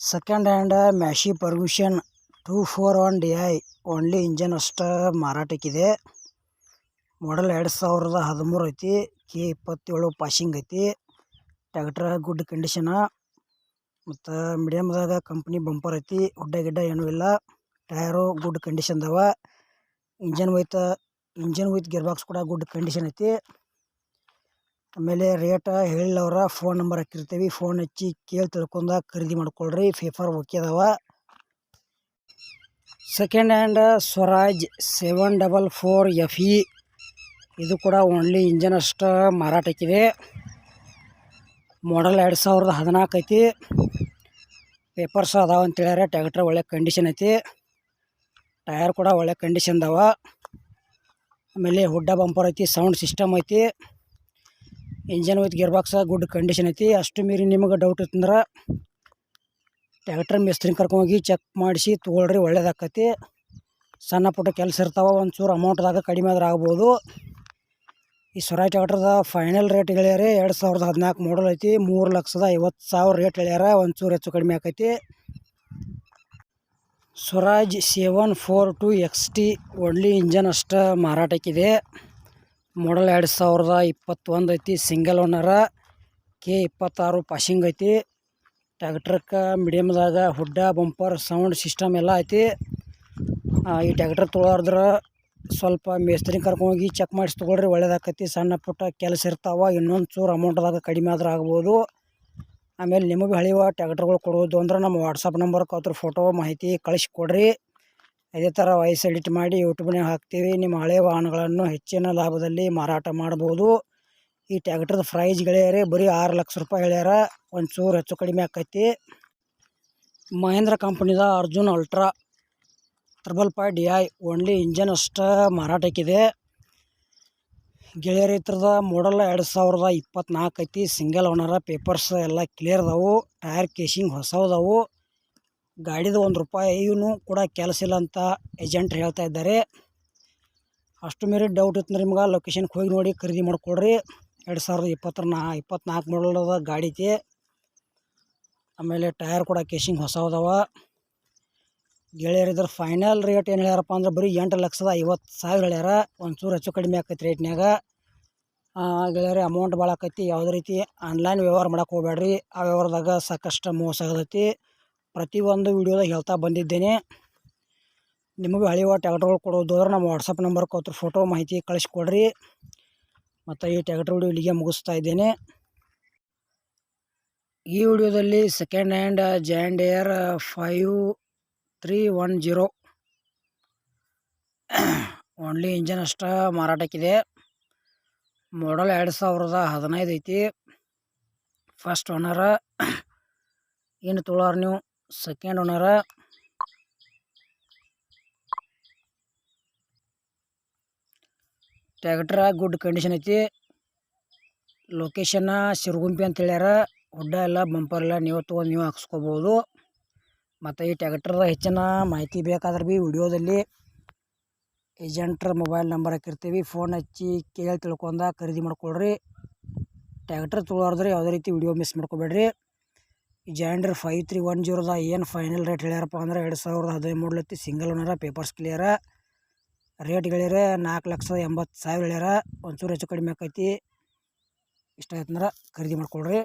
Second hand Massey Ferguson two four one D I only engine ಅಷ್ಟು ಮಾರಾಟಕ್ಕಿದೆ ಮಾಡಲ್ ಎರಡು ಸಾವಿರದ ಹದಿಮೂರು ಐತಿ ಕೆ ಇಪ್ಪತ್ತೇಳು ಪಾಸಿಂಗ್ ಐತಿ ಟ್ಯಾಕ್ಟ್ರ ಗುಡ್ ಕಂಡೀಷನ ಮತ್ತು ಮೀಡಿಯಮ್ದಾಗ ಕಂಪ್ನಿ ಬಂಪರ್ ಐತಿ, ಉಡ್ಡ ಗಿಡ್ಡ ಏನೂ ಇಲ್ಲ tyre good ಕಂಡೀಷನ್ದವ engine with engine with gear box ಕೂಡ ಗುಡ್ ಕಂಡೀಷನ್ ಐತಿ. ಆಮೇಲೆ ರೇಟ ಹೇಳಿಲ್ಲವ್ರ ಫೋನ್ ನಂಬರ್ ಹಾಕಿರ್ತೀವಿ. ಫೋನ್ ಹಚ್ಚಿ ಕೇಳಿ ತಿಳ್ಕೊಂಡ ಖರೀದಿ ಮಾಡ್ಕೊಳ್ರಿ. ಫೇಫರ್ ಓಕೆ ಅದಾವ. Second hand Swaraj seven double four F E ಇದು ಕೂಡ ಓನ್ಲಿ ಇಂಜನ್ ಅಷ್ಟು ಮಾರಾಟಕ್ಕಿದೆ ಮಾಡಲ್ ಎರಡು ಸಾವಿರದ ಹದಿನಾಲ್ಕು ಐತಿ. ಪೇಪರ್ಸ್ ಅದಾವ ಟ್ಯಾಕ್ಟ್ರ್ ಒಳ್ಳೆ ಕಂಡೀಷನ್ ಐತಿ. ಟಯರ್ ಕೂಡ ಒಳ್ಳೆ ಕಂಡೀಷನ್ ಅದಾವ. ಆಮೇಲೆ ಹುಡ್ಡ ಬಂಪರ್ ಐತಿ, ಸೌಂಡ್ ಸಿಸ್ಟಮ್ ಐತಿ, engine with gear box, good condition ಐತಿ. ಅಷ್ಟು ಮೀರಿ ನಿಮಗೆ ಡೌಟ್ ಇತ್ತಂದ್ರೆ ಟ್ಯಾಕ್ಟ್ರ್ ಮಿಸ್ತ್ರಿ ಕರ್ಕೊಂಡೋಗಿ ಚೆಕ್ ಮಾಡಿಸಿ ತೊಗೊಳ್ರಿ, ಒಳ್ಳೇದಾಕತಿ. ಸಣ್ಣ ಪುಟ್ಟ ಕೆಲಸ ಇರ್ತಾವೆ, ಒಂಚೂರು ಅಮೌಂಟ್ದಾಗ ಕಡಿಮೆ ಆದ್ರೆ ಆಗ್ಬೋದು. ಈ ಸ್ವರಾಜ್ ಟ್ಯಾಕ್ಟ್ರದ ಫೈನಲ್ ರೇಟ್ ಹೇಳ್ಯಾರ ಎರಡು ಸಾವಿರದ ಹದಿನಾಲ್ಕು ಮಾಡಲ್ ಐತಿ, ಮೂರು ಲಕ್ಷದ ಐವತ್ತು ಸಾವಿರ ರೇಟ್ ಹೇಳ್ಯಾರ ಒಂಚೂರು ಹೆಚ್ಚು ಕಡಿಮೆ ಆಕೈತಿ. Swaraj seven four two X T only engine ಅಷ್ಟು ಮಾರಾಟಕ್ಕಿದೆ. ಮಾಡಲ್ ಎರಡು ಸಾವಿರದ ಇಪ್ಪತ್ತೊಂದು ಐತಿ ಸಿಂಗಲ್ ಓನರ ಕೆ ಇಪ್ಪತ್ತಾರು ಪಾಶಿಂಗ್ ಐತಿ. ಟ್ಯಾಕ್ಟ್ರಕ್ಕೆ ಮೀಡಿಯಮ್ದಾಗ ಹುಡ್ಡ ಬಂಪರ್ ಸೌಂಡ್ ಸಿಸ್ಟಮ್ ಎಲ್ಲ ಐತಿ. ಈ ಟ್ಯಾಕ್ಟ್ರ್ ತೊಗೊಳಾರ್ದ್ರೆ ಸ್ವಲ್ಪ ಮೇಸ್ತ್ರಿ ಕರ್ಕೊಂಡೋಗಿ ಚೆಕ್ ಮಾಡಿಸಿ ತೊಗೊಳ್ರಿ, ಒಳ್ಳೇದಾಕೈತಿ. ಸಣ್ಣ ಪುಟ್ಟ ಕೆಲಸ ಇರ್ತಾವ, ಇನ್ನೊಂದು ಚೂರು ಅಮೌಂಟ್ದಾಗ ಕಡಿಮೆ ಆದ್ರೆ ಆಗ್ಬೋದು. ಆಮೇಲೆ ನಿಮಗೆ ಹಳೆಯುವ ಟ್ಯಾಕ್ಟ್ರ್ಗಳು ಕೊಡೋದು ಅಂದ್ರೆ ನಮ್ಮ ವಾಟ್ಸಪ್ ನಂಬರ್ಗೆ ಅದ್ರ ಫೋಟೋ ಮಾಹಿತಿ ಕಳಿಸಿ ಕೊಡ್ರಿ. ಅದೇ ಥರ ವಾಯ್ಸ್ ಎಡಿಟ್ ಮಾಡಿ ಯೂಟ್ಯೂಬ್ನಾಗ ಹಾಕ್ತೀವಿ. ನಿಮ್ಮ ಹಳೆಯ ವಾಹನಗಳನ್ನು ಹೆಚ್ಚಿನ ಲಾಭದಲ್ಲಿ ಮಾರಾಟ ಮಾಡ್ಬೋದು. ಈ ಟ್ಯಾಕ್ಟ್ರದ ಪ್ರೈಸ್ ಗೆಳೆಯರೆ, ಬರೀ ಆರು ಲಕ್ಷ ರೂಪಾಯಿ ಹೇಳ್ಯಾರ ಒಂಚೂರು ಹೆಚ್ಚು ಕಡಿಮೆ ಆಕೈತಿ. Mahindra ಕಂಪ್ನಿದ Arjun ultra triple five D I only engine ಅಷ್ಟು ಮಾರಾಟಕ್ಕಿದೆ. ಗೆಳೆಯರ ಇತ್ರದ ಮಾಡಲ್ ಎರಡು ಸಾವಿರದ ಇಪ್ಪತ್ನಾಲ್ಕು ಐತಿ. ಸಿಂಗಲ್ ಓನರ ಪೇಪರ್ಸ್ ಎಲ್ಲ ಕ್ಲಿಯರ್ ಅದಾವು. ಟೈರ್ ಕೇಸಿಂಗ್ ಹೊಸವದವು ಗಾಡಿದು ಒಂದು ರೂಪಾಯಿನೂ ಕೂಡ ಕೆಲಸ ಇಲ್ಲ ಅಂತ ಏಜೆಂಟ್ ಹೇಳ್ತಾ ಇದ್ದಾರೆ. ಅಷ್ಟು ಮೇರೆ ಡೌಟ್ ಇತ್ತು ನಿಮ್ಗೆ ಲೊಕೇಶನ್ಗೆ ಹೋಗಿ ನೋಡಿ ಖರೀದಿ ಮಾಡಿಕೊಡ್ರಿ. ಎರಡು ಸಾವಿರದ ಇಪ್ಪತ್ತರ ನಾ ಇಪ್ಪತ್ನಾಲ್ಕು ಮಾಡಲದ ಗಾಡಿ ಐತಿ ಆಮೇಲೆ ಟೈರ್ ಕೂಡ ಕೇಶಿಂಗ್ ಹೊಸವದಾವ ಗೆಳೆಯರು ಇದ್ರ ಫೈನಲ್ ರೇಟ್ ಏನು ಹೇಳ್ಯಾರಪ್ಪ ಅಂದ್ರೆ ಬರೀ ಎಂಟು ಲಕ್ಷದ ಐವತ್ತು ಸಾವಿರ ಹೇಳ್ಯಾರ. ಒಂಚೂರು ಹೆಚ್ಚು ಕಡಿಮೆ ಆಕೈತಿ ರೇಟ್ನಾಗ ಗೆಳೆಯರಿ ಅಮೌಂಟ್ ಭಾಳ ಆಕೈತಿ. ಯಾವುದೇ ರೀತಿ? ಆನ್ಲೈನ್ ವ್ಯವಹಾರ ಮಾಡೋಕೆ ಹೋಗ್ಬೇಡ್ರಿ ಆ ವ್ಯವಹಾರದಾಗ ಸಾಕಷ್ಟು ಮೋಸ ಆಗತೈತಿ. ಪ್ರತಿಯೊಂದು ವೀಡಿಯೋದಾಗ ಹೇಳ್ತಾ ಬಂದಿದ್ದೇನೆ. ನಿಮಗೂ ಹಳಿವ ಟ್ಯಾಕ್ಟ್ರ್ಗಳು ಕೊಡೋದು ಅಂದ್ರೆ ನಮ್ಮ ವಾಟ್ಸಪ್ ನಂಬರ್ ಕೊತ್ರ ಫೋಟೋ ಮಾಹಿತಿ ಕಳಿಸ್ಕೊಡ್ರಿ. ಮತ್ತು ಈ ಟ್ಯಾಕ್ಟ್ರ್ ವಿಡಿಯೋ ಇಲ್ಲಿಗೆ ಮುಗಿಸ್ತಾ ಇದ್ದೇನೆ. ಈ ವಿಡಿಯೋದಲ್ಲಿ second hand John Deere five three one zero only engine ಅಷ್ಟೇ ಮಾರಾಟಕ್ಕಿದೆ. ಮಾಡಲ್ ಎರಡು ಸಾವಿರದ ಹದಿನೈದು ಐತಿ. ಫಸ್ಟ್ ಓನರ ಏನು ತೊಳಾರ ನೀವು second owner tractor good condition ಐತಿ. ಲೊಕೇಶನ್ನ ಸಿರುಗುಂಪಿ ಅಂತ ಹೇಳ್ಯಾರ. ಹುಡ್ಡ ಎಲ್ಲ ಬಂಪರ್ ಎಲ್ಲ ನೀವು ತೊಗೊಂಡು ನೀವು ಹಾಕ್ಸ್ಕೊಬೋದು. ಮತ್ತು ಈ ಟ್ಯಾಕ್ಟ್ರದ ಹೆಚ್ಚಿನ ಮಾಹಿತಿ ಬೇಕಾದ್ರೆ ಭೀ ವಿಡಿಯೋದಲ್ಲಿ ಏಜೆಂಟ್ರ ಮೊಬೈಲ್ ನಂಬರ್ ಹಾಕಿರ್ತೀವಿ. ಫೋನ್ ಹಚ್ಚಿ ಕೇಳಿ ತಿಳ್ಕೊಂಡ ಖರೀದಿ ಮಾಡ್ಕೊಳ್ರಿ. ಟ್ಯಾಕ್ಟ್ರ್ ತೊಗೊಳೋದ್ರೆ ಯಾವುದೇ ರೀತಿ ವಿಡಿಯೋ ಮಿಸ್ ಮಾಡ್ಕೋಬೇಡ್ರಿ. ಈ John Deere five three one ಜೀರೋದ ಏನು ಫೈನಲ್ ರೇಟ್ ಹೇಳ್ಯಾರಪ್ಪ ಅಂದ್ರೆ ಎರಡು ಸಾವಿರದ ಹದಿನೈದು ಮೂಡ್ಲತ್ತಿ ಸಿಂಗಲ್ ಓನರ ಪೇಪರ್ಸ್ ಕ್ಲಿಯರ ರೇಟ್ ಗೆಳೆಯರ ನಾಲ್ಕು ಲಕ್ಷದ ಎಂಬತ್ತು ಸಾವಿರ ಹೇಳ್ಯಾರ. ಒಂಚೂರು ಹೆಚ್ಚು ಕಡಿಮೆ ಆಕೈತಿ. ಇಷ್ಟ ಆಯ್ತಂದ್ರೆ ಖರೀದಿ ಮಾಡ್ಕೊಳ್ರಿ.